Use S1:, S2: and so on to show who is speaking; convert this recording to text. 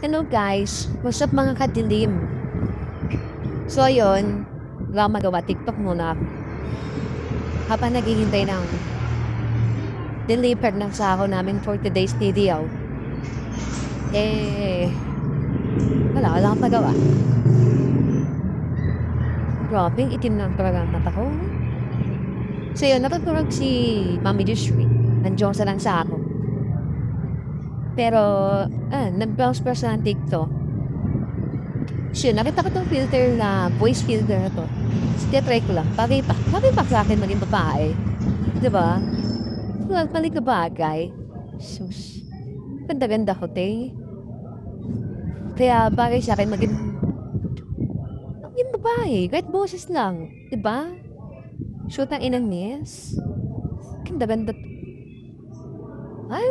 S1: Hello guys, what's up mga kadilim? So ayun, wala magawa, TikTok muna. Habang naghihintay ng deliver ng sahod namin for today's video. Eh, wala, wala akong magawa. Grabe, itim ng talaga ang mata ko. So yun, natutulog si Mami Joshua. Nandiyon sa lang sa ako. Pero, ah, nag-browse-browse ng TikTok. Siya, nakita ko tong filter na, voice filter na to. Sige, try ko lang. Bagay pa. Bagay pa sa akin maging babae. Diba? Well, mali ka bagay. Sus. Ganda-ganda ko, te. Kaya bagay sa akin maging maging babae. Kahit boses lang. Diba? Shoot ang inang miss. Ganda-ganda. Ay,